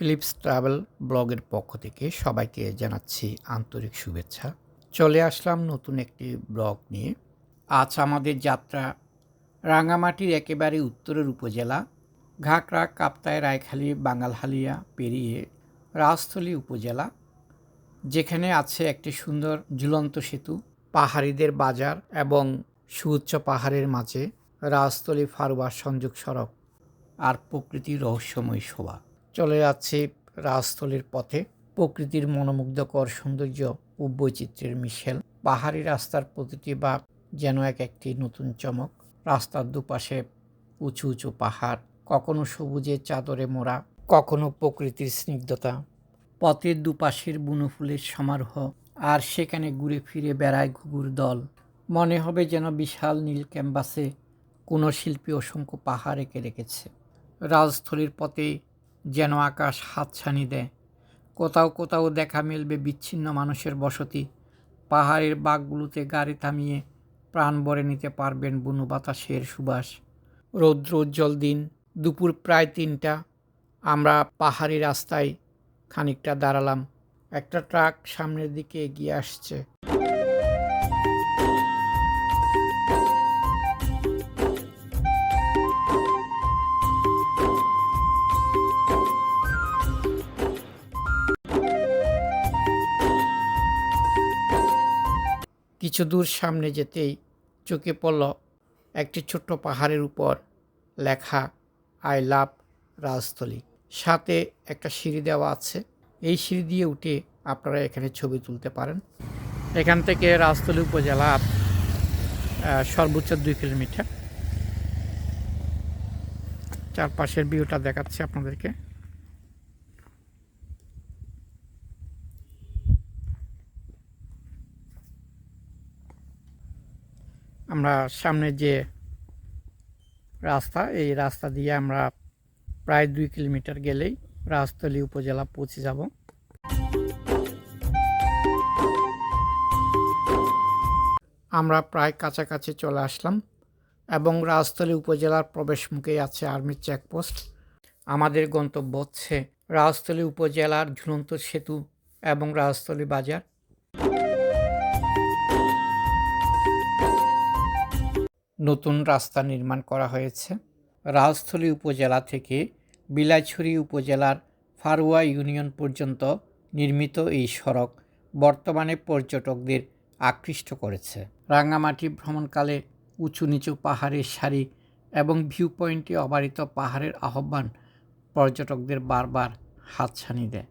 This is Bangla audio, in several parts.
ফিলিপস ট্রাভেল ব্লগের পক্ষ থেকে সবাইকে জানাচ্ছি আন্তরিক শুভেচ্ছা। চলে আসলাম নতুন একটি ব্লগ নিয়ে। আজ আমাদের যাত্রা রাঙামাটির একেবারে উত্তরের উপজেলা, ঘাকড়া কাপ্তায় রায়খালী বাঙালহালিয়া পেরিয়ে রাজস্থলী উপজেলা, যেখানে আছে একটি সুন্দর ঝুলন্ত সেতু, পাহাড়িদের বাজার এবং সুউচ্চ পাহাড়ের মাঝে রাজস্থলী ফারুয়া সংযোগ সড়ক আর প্রকৃতির রহস্যময় শোভা। চলে যাচ্ছে রাজস্থলীর পথে। প্রকৃতির মনোমুগ্ধকর সৌন্দর্য ও বৈচিত্র্যের মিশেল। পাহাড়ি রাস্তার প্রতিটি বাঘ যেন এক একটি নতুন চমক। রাস্তার দুপাশে উঁচু উঁচু পাহাড়, কখনো সবুজের চাদরে মোড়া, কখনো প্রকৃতির স্নিগ্ধতা। পথের দুপাশের বুনো ফুলের সমারোহ, আর সেখানে ঘুরে ফিরে বেড়ায় ঘুঘুর দল। মনে হবে যেন বিশাল নীল ক্যাম্বাসে কোনো শিল্পী অসংখ্য পাহাড় এঁকে রেখেছে। রাজস্থলীর পথে যেন আকাশ হাতছানি দেয়। কোথাও কোথাও দেখা মিলবে বিচ্ছিন্ন মানুষের বসতি। পাহাড়ের বাঘগুলোতে গাড়ি থামিয়ে প্রাণ ভরে নিতে পারবেন বুনো বাতাসের সুবাস। রৌদ্র উজ্জ্বল দিন, দুপুর প্রায় তিনটা। আমরা পাহাড়ি রাস্তায় খানিকটা দাঁড়ালাম। একটা ট্রাক সামনের দিকে এগিয়ে আসছে। কিছু দূর সামনে যেতেই চোখে পড়ল একটি ছোট্ট পাহাড়ের উপর লেখা, আই লাভ রাজস্থলী সাথে একটা সিঁড়ি দেওয়া আছে। এই সিঁড়ি দিয়ে উঠে আপনারা এখানে ছবি তুলতে পারেন। এখান থেকে রাজস্থলী উপজেলা সর্বোচ্চ দুই কিলোমিটার। চারপাশের ভিউটা দেখাচ্ছি আপনাদেরকে। আমরা সামনে যে রাস্তা, এই রাস্তা দিয়ে আমরা প্রায় দুই কিলোমিটার গেলেই রাজতলী উপজেলা পৌঁছে যাব। আমরা প্রায় কাছাকাছি চলে আসলাম এবং রাজতলী উপজেলার প্রবেশ মুখেই আছে আর্মির চেকপোস্ট। আমাদের গন্তব্য হচ্ছে রাজতলী উপজেলার ঝুলন্ত সেতু এবং রাজতলী বাজার। নতুন রাস্তা নির্মাণ করা হয়েছে। রাজস্থলী উপজেলা থেকে বিলাইছড়ি উপজেলার ফারুয়া ইউনিয়ন পর্যন্ত নির্মিত এই সড়ক বর্তমানে পর্যটকদের আকৃষ্ট করেছে। রাঙ্গামাটি ভ্রমণকালে উঁচু নিচু পাহাড়ের সারি এবং ভিউ পয়েন্টে অবারিত পাহাড়ের আহ্বান পর্যটকদের বারবার হাতছানি দেয়।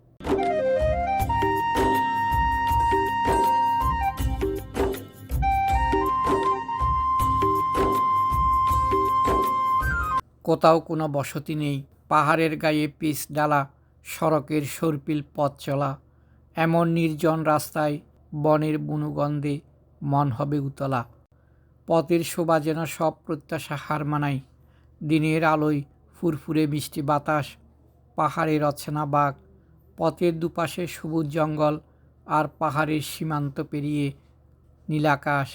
কোথাও কোনো বসতি নেই। পাহাড়ের গায়ে পিচ ডালা, সড়কের সর্পিল পথ চলা। এমন নির্জন রাস্তায় বনের বুনুগন্ধে মন হবে উতলা। পথের শোভা যেন সব প্রত্যাশা হার মানায়। দিনের আলোয় ফুরফুরে মিষ্টি বাতাস, পাহাড়ের অচেনা বাঘ, পথের দুপাশে সবুজ জঙ্গল আর পাহাড়ের সীমান্ত পেরিয়ে নীলাকাশ।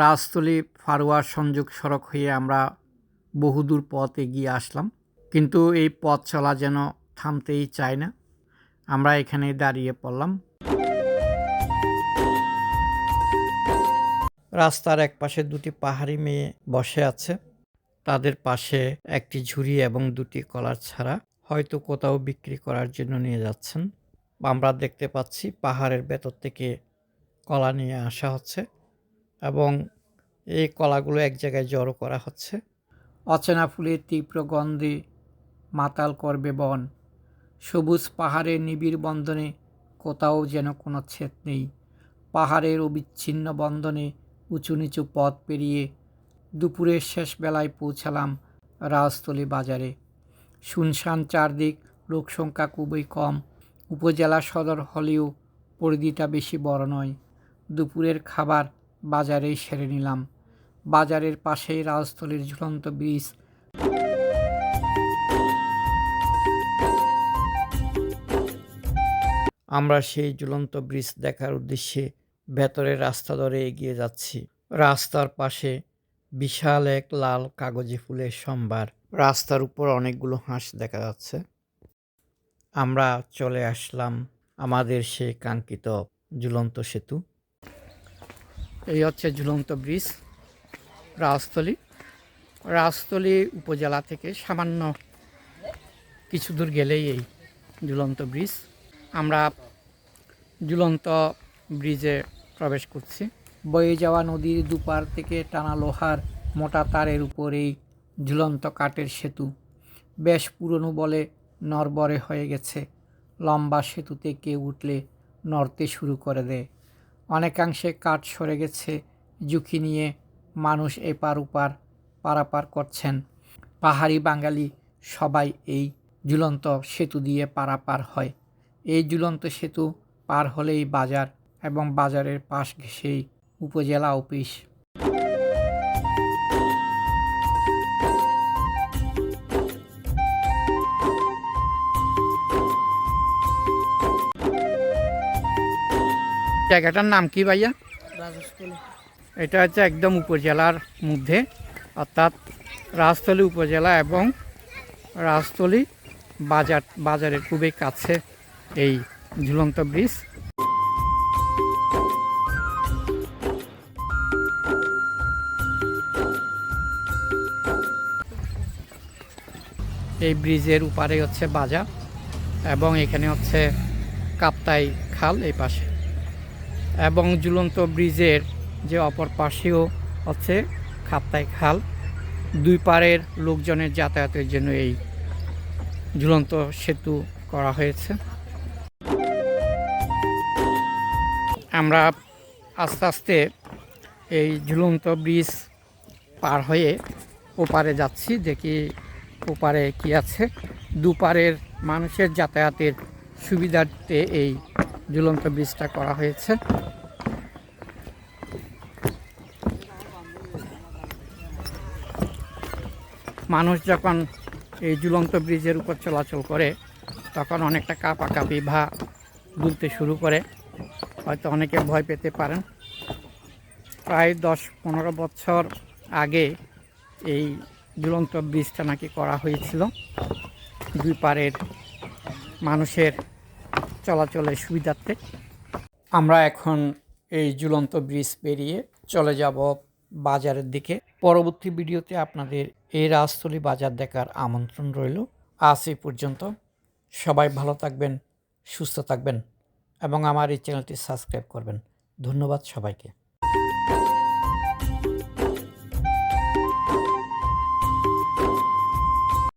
রাজতলী ফারুয়ার সংযোগ সড়ক হয়ে আমরা বহুদূর পথ এগিয়ে আসলাম। কিন্তু এই পথ চলা যেন থামতেই চায় না। আমরা এখানে দাঁড়িয়ে পড়লাম। রাস্তার এক পাশে দুটি পাহাড়ি মেয়ে বসে আছে। তাদের পাশে একটি ঝুড়ি এবং দুটি কলার ছাড়া হয়তো কোথাও বিক্রি করার জন্য নিয়ে যাচ্ছেন। আমরা দেখতে পাচ্ছি পাহাড়ের ভেতর থেকে কলা নিয়ে আসা হচ্ছে। এবং এই কলাগুলো এক জায়গায় জড়ো করা হচ্ছে। অচেনা ফুলের তীব্র গন্ধে মাতাল করবে বন। সবুজ পাহাড়ের নিবিড় বন্ধনে কোথাও যেন কোনো ছেদ নেই। পাহাড়ের অবিচ্ছিন্ন বন্ধনে উঁচু নিচু পথ পেরিয়ে দুপুরের শেষ বেলায় পৌঁছালাম রাজতলী বাজারে। শুনশান চারদিক লোকসংখ্যা খুবই কম। উপজেলা সদর হলেও পরিধিটা বেশি বড় নয়। দুপুরের খাবার বাজারেই সেরে নিলাম। বাজারের পাশেই রাজস্থলীর ঝুলন্ত ব্রিজ আমরা সেই ঝুলন্ত ব্রিজ দেখার উদ্দেশ্যে ভেতরের রাস্তা ধরে এগিয়ে যাচ্ছি। রাস্তার পাশে বিশাল এক লাল কাগজি ফুলের সম্ভার। রাস্তার উপর অনেকগুলো হাঁস দেখা যাচ্ছে। আমরা চলে আসলাম আমাদের সে কাঙ্ক্ষিত ঝুলন্ত সেতু। এই হচ্ছে ঝুলন্ত ব্রিজ রাজস্থলী রাজস্থলী উপজেলা থেকে সামান্য কিছু দূর গেলেই এই ঝুলন্ত ব্রিজ। আমরা ঝুলন্ত ব্রিজে প্রবেশ করছি। বয়ে যাওয়া নদীর দুপার থেকে টানা লোহার মোটা তারের উপর এই ঝুলন্ত কাঠের সেতু। বেশ পুরনো বলে নরবরে হয়ে গেছে। লম্বা সেতুতে কেউ উঠলে নড়তে শুরু করে দেয়। অনেকাংশে কাঠ সরে গেছে, ঝুঁকি নিয়ে মানুষ এপার ওপার পারাপার করছেন। পাহাড়ি বাঙালি সবাই এই ঝুলন্ত সেতু দিয়ে পারাপার হয়। এই ঝুলন্ত সেতু পার হলেই বাজার এবং বাজারের পাশ ঘেঁষেই উপজেলা অফিস জায়গাটার নাম কি ভাইয়া? এটা হচ্ছে একদম উপজেলার মধ্যে অর্থাৎ রাজস্থলী উপজেলা এবং রাজস্থলী বাজার বাজারের খুবই কাছে এই ঝুলন্ত ব্রিজ। এই ব্রিজের উপারে হচ্ছে বাজার এবং এখানে হচ্ছে কাপ্তাই খাল এই পাশে। এবং ঝুলন্ত ব্রিজের যে অপর পাশেও হচ্ছে খাপ্তাই খাল, দুই পারের লোকজনের যাতায়াতের জন্য এই ঝুলন্ত সেতু করা হয়েছে। আমরা আস্তে আস্তে এই ঝুলন্ত ব্রিজ পার হয়ে ওপারে যাচ্ছি, দেখি ওপারে কি আছে। দুপারের মানুষের যাতায়াতের সুবিধার্থে এই ঝুলন্ত ব্রিজটা করা হয়েছে। মানুষ যখন এই ঝুলন্ত ব্রিজের উপর চলাচল করে, তখন অনেকটা কাঁপাকাঁপি ভা দুলতে শুরু করে। হয়তো অনেকে ভয় পেতে পারেন। প্রায় দশ পনেরো বছর আগে এই ঝুলন্ত ব্রিজটা নাকি করা হয়েছিল। দুই পারের মানুষের চলাচলের সুবিধার্থে। আমরা এখন এই ঝুলন্ত ব্রিজ পেরিয়ে চলে যাব বাজারের দিকে। পরবর্তী ভিডিওতে আপনাদের এই রাজস্থলী বাজার দেখার আমন্ত্রণ রইল। আজ এই পর্যন্ত। সবাই ভালো থাকবেন, সুস্থ থাকবেন এবং আমার এই চ্যানেলটি সাবস্ক্রাইব করবেন। ধন্যবাদ সবাইকে।